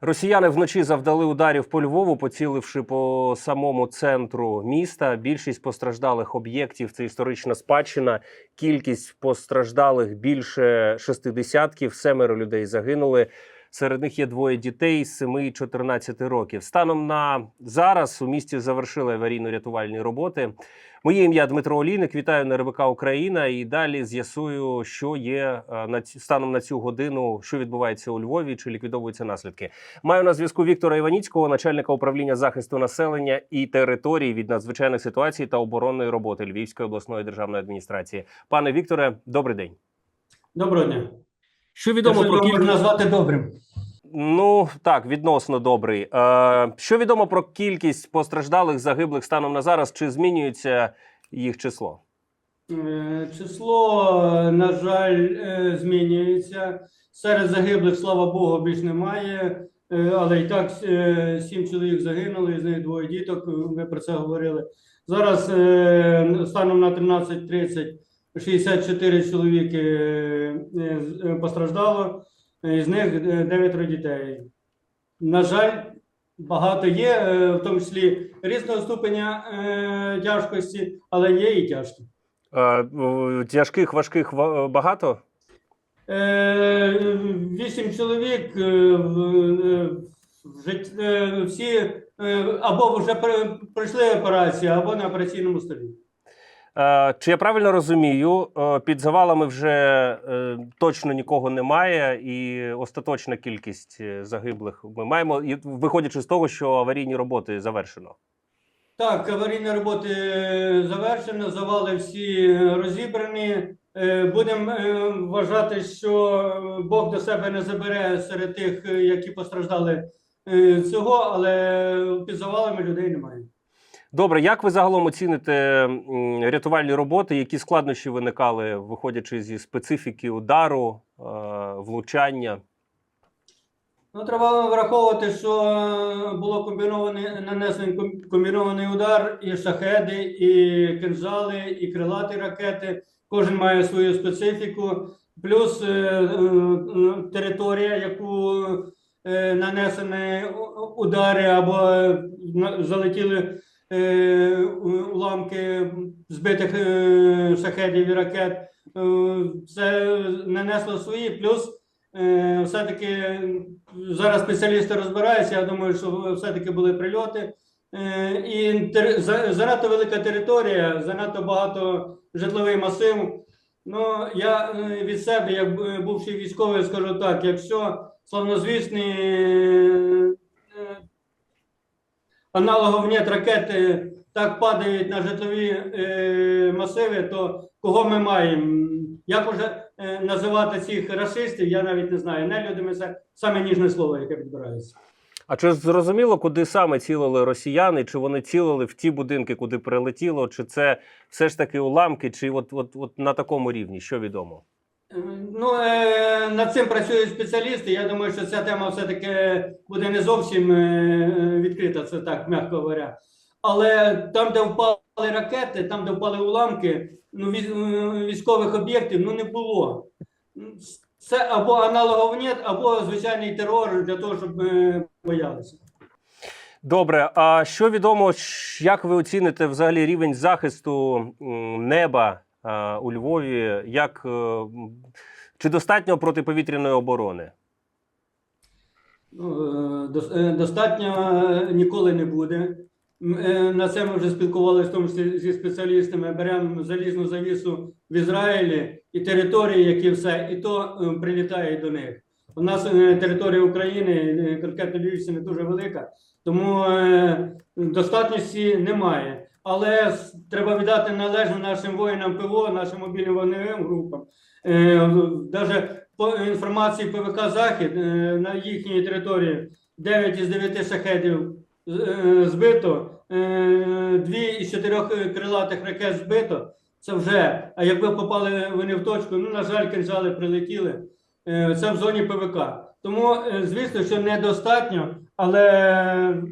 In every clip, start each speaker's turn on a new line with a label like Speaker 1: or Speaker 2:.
Speaker 1: Росіяни вночі завдали ударів по Львову, поціливши по самому центру міста. Більшість постраждалих об'єктів це історична спадщина. Кількість постраждалих більше шестидесятків. Семеро людей загинули. Серед них є двоє дітей 7 і 14 років. Станом на зараз у місті завершили аварійно-рятувальні роботи. Моє ім'я Дмитро Олійник. Вітаю на РБК Україна. І далі з'ясую, що є е, станом на цю годину, що відбувається у Львові, чи ліквідовуються наслідки. Маю на зв'язку Віктора Іваніцького, начальника управління захисту населення і територій від надзвичайних ситуацій та оборонної роботи Львівської обласної державної адміністрації. Пане Вікторе, добрий день.
Speaker 2: Доброго дня.
Speaker 1: Що відомо
Speaker 2: Що
Speaker 1: про кількість?
Speaker 2: назвати добрим?
Speaker 1: Ну так, відносно добрий. Е, що відомо про кількість постраждалих загиблих станом на зараз? Чи змінюється їх число?
Speaker 2: Е, Число, е, на жаль, е, змінюється. Серед загиблих, слава Богу, більш немає. Але і так сім чоловік загинули, з них двоє діток. Ми про це говорили. Зараз станом на 13.30 64 чоловіки е, е, постраждало, із них е, дев'ятеро дітей. На жаль, багато є, е, в тому числі різного ступеня е, тяжкості, але є і тяжкі.
Speaker 1: Е, тяжких, важких багато?
Speaker 2: Е, Вісім чоловік е, е, е, всі е, або вже пройшли операцію, або на операційному столі.
Speaker 1: Е, чи я правильно розумію, е, під завалами вже е, точно нікого немає, і остаточна кількість загиблих ми маємо, виходячи з того, що аварійні роботи завершено.
Speaker 2: Так, аварійні роботи завершено, завали всі розібрані. Будемо вважати, що Бог до себе не забере серед тих, які постраждали цього, але під завалами людей немає.
Speaker 1: Добре, як ви загалом оціните рятувальні роботи? Які складнощі виникали, виходячи зі специфіки удару, е, влучання?
Speaker 2: Ну, треба враховувати, що було комбінований нанесений комбінований удар, і шахеди, і кинжали, і крилаті ракети. Кожен має свою специфіку. Плюс е, е, територія, яку нанесені удари або залетіли уламки збитих е, шахедів і ракет. Е, Це нанесло свої. Плюс е, все-таки зараз спеціалісти розбираються. Я думаю, що все-таки були прильоти. Е, І за- занадто велика територія, занадто багато житловий масив. Ну, я е, від себе, як бувший військовий, скажу так: якщо славнозвісні е, аналогов нет ракети так падають на житлові е, масиви, то кого ми маємо? Як уже е, називати цих расистів, я навіть не знаю. Нелюдами це саме ніжне слово, яке відбирається.
Speaker 1: А чи зрозуміло, куди саме цілили росіяни? Чи вони цілили в ті будинки, куди прилетіло? Чи це все ж таки уламки, чи от, от, от на такому рівні? Що відомо?
Speaker 2: Е, Ну, е, над цим працюють спеціалісти. Я думаю, що ця тема все-таки буде не зовсім е, відкрита, це так, м'яко говоря. Але там, де впали ракети, там, де впали уламки, ну, е, військових об'єктів ну, не було. Це або аналогов нет, або звичайний терор для того, щоб е, боялися.
Speaker 1: Добре, а що відомо, як ви оціните взагалі рівень захисту неба у Львові? Як, е, чи достатньо протиповітряної оборони?
Speaker 2: Ну, е, дос- е, Достатньо е, ніколи не буде. Е, На це ми вже спілкувалися в тому числі зі спеціалістами. Беремо залізну завісу в Ізраїлі і території, які все, і то е, прилітає до них. У нас е, територія України, е, конкретно Львівщини, дуже велика, тому е, достатності немає. Але треба віддати належне нашим воїнам ПВО, нашим мобільним вогневим групам. Навіть по інформації ПВК Захід е, на їхній території 9 із 9 шахедів е, збито, е, дві із чотирьох е, крилатих ракет збито. Це вже. А якби попали вони в точку, ну на жаль, кинжали прилетіли. Е, Це в зоні ПВК. Тому, е, звісно, що недостатньо, але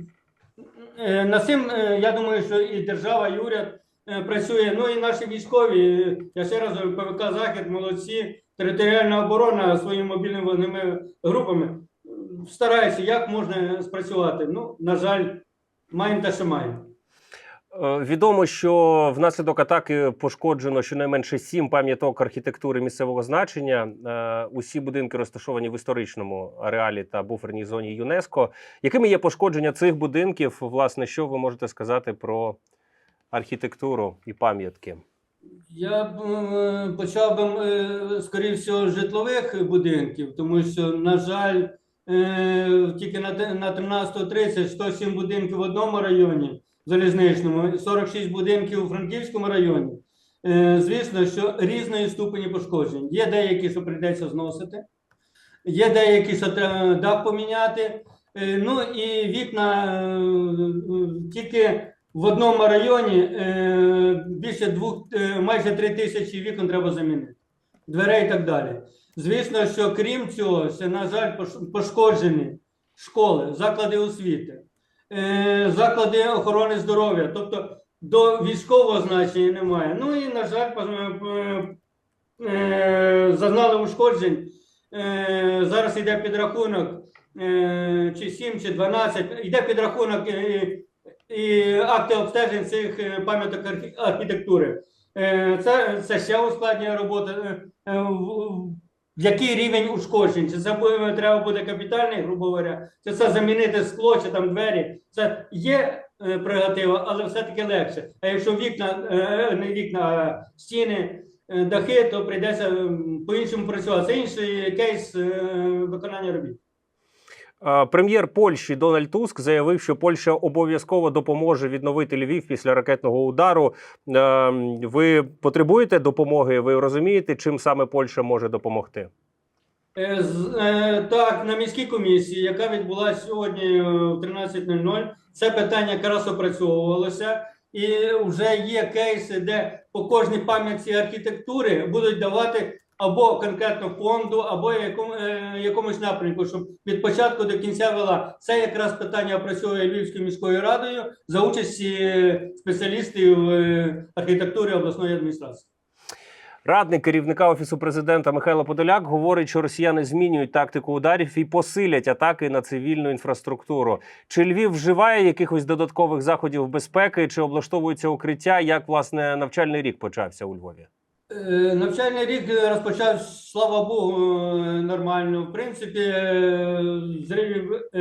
Speaker 2: е, над цим е, я думаю, що і держава, і уряд е, працює. Ну і наші військові. Я ще раз говорю, ПВК Захід молодці. Територіальна оборона своїми мобільними вогневими групами стараюся, як можна спрацювати. Ну, на жаль, маємо те, що маємо.
Speaker 1: Е, Відомо, що внаслідок атаки пошкоджено щонайменше сім пам'яток архітектури місцевого значення. Е, Усі будинки розташовані в історичному ареалі та буферній зоні ЮНЕСКо. Якими є пошкодження цих будинків? Власне, що ви можете сказати про архітектуру і пам'ятки?
Speaker 2: Я б е, почав би, скоріше всього, житлових будинків, тому що, на жаль, тільки на 13.30 107 будинків в одному районі залізничному, 46 будинків у Франківському районі. Е, Звісно, що різної ступені пошкоджень. Є деякі, що прийдеться зносити, є деякі, що дах поміняти. Е, Ну і вікна е, тільки в одному районі більше двох, майже три тисячі вікон треба замінити, дверей і так далі. Звісно, що крім цього, ще, на жаль, пошкоджені школи, заклади освіти, е, заклади охорони здоров'я, тобто до військового значення немає. Ну і, на жаль, е, е, зазнали ушкоджень. Зараз йде підрахунок чи 7, чи 12, йде підрахунок е, і акти обстежень цих пам'яток архітектури. Це, це ще ускладнює роботу. Е, е, в- який рівень ушкоджень? Чи це буде, треба буде капітальний, грубо говоря, чи це замінити скло, чи там двері? Це є е, але все-таки легше. А якщо вікна, е, не вікна, а стіни, е, дахи, то прийдеться по-іншому працювати. Це інший кейс е, виконання робіт.
Speaker 1: Е, Прем'єр Польщі Дональд Туск заявив, що Польща обов'язково допоможе відновити Львів після ракетного удару. Е, Ви потребуєте допомоги? Ви розумієте, чим саме Польща може допомогти?
Speaker 2: Е, Так, на міській комісії, яка відбулася сьогодні в 13.00, це питання якраз опрацьовувалося, і вже є кейси, де по кожній пам'ятці архітектури будуть давати або конкретно фонду, або якому, е, якомусь напрямку, щоб від початку до кінця вела. Це якраз питання опрацьовує Львівською міською радою за участі спеціалістів е, архітектури обласної адміністрації.
Speaker 1: Радник керівника офісу президента Михайло Подоляк говорить, що росіяни змінюють тактику ударів і посилять атаки на цивільну інфраструктуру. Чи Львів вживає якихось додаткових заходів безпеки, чи облаштовується укриття? Як власне навчальний рік почався у Львові?
Speaker 2: Е, Навчальний рік розпочав, слава Богу, е, нормально. В принципі, е, зривів е,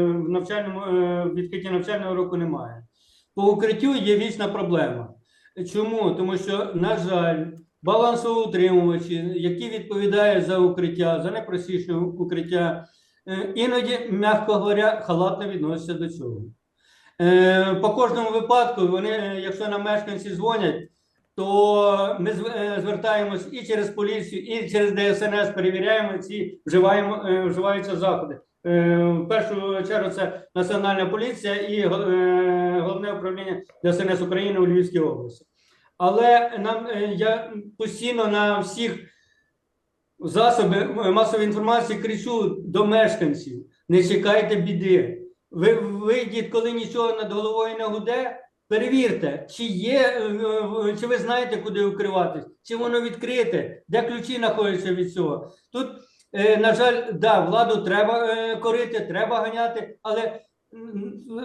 Speaker 2: в навчальному е, відкритті навчального року немає. По укриттю є вічна проблема. Чому? Тому що, на жаль, балансоутримувачі, які відповідають за укриття, за непростіше укриття, е, іноді, м'яко говоря, халатно відносяться до цього. Е, По кожному випадку, вони, е, якщо нам мешканці дзвонять, то ми е, звертаємось і через поліцію, і через ДСНС перевіряємо ці вживаємо, е, вживаються заходи. Е, В першу чергу це Національна поліція і головне управління ДСНС України у Львівській області. Але нам я постійно на всіх засоби масової інформації кричу до мешканців: не чекайте біди. Ви вийдіть, коли нічого над головою не гуде. Перевірте, чи є, е, е, чи ви знаєте, куди укриватись, чи воно відкрите, де ключі знаходяться від цього. Тут, е, на жаль, да, владу треба корити, треба ганяти, але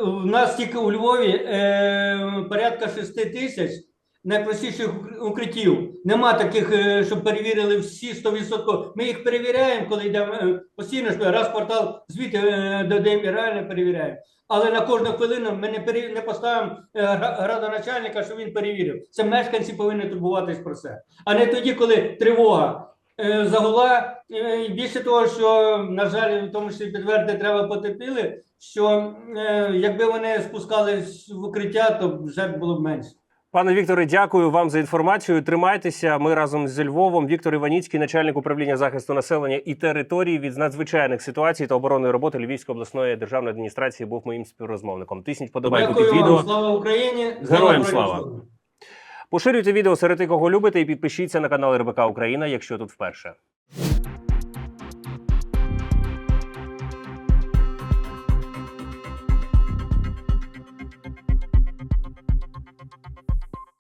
Speaker 2: в нас тільки у Львові порядка 6 тисяч найпростіших укр- укриттів. Нема таких, е, щоб перевірили всі 100%. Ми їх перевіряємо, коли йдемо е, постійно, раз в квартал звідти е, додаємо і реально перевіряємо. Але на кожну хвилину ми не, пере... не поставимо гра- градоначальника, щоб він перевірив. Це мешканці повинні турбуватись про це. А не тоді, коли тривога загула. Більше того, що, на жаль, в тому числі підтвердити треба потерпіли, що якби вони спускались в укриття, то жертв було б менше.
Speaker 1: Пане Вікторе, дякую вам за інформацію. Тримайтеся. Ми разом з Львовом. Віктор Іваніцький, начальник управління захисту населення і території від надзвичайних ситуацій та оборонної роботи Львівської обласної державної адміністрації був моїм співрозмовником. Тисніть подобайку під
Speaker 2: Дякую
Speaker 1: відео.
Speaker 2: слава Україні!
Speaker 1: Героям слава! Поширюйте відео серед тих, кого любите, і підпишіться на канал РБК Україна, якщо тут вперше.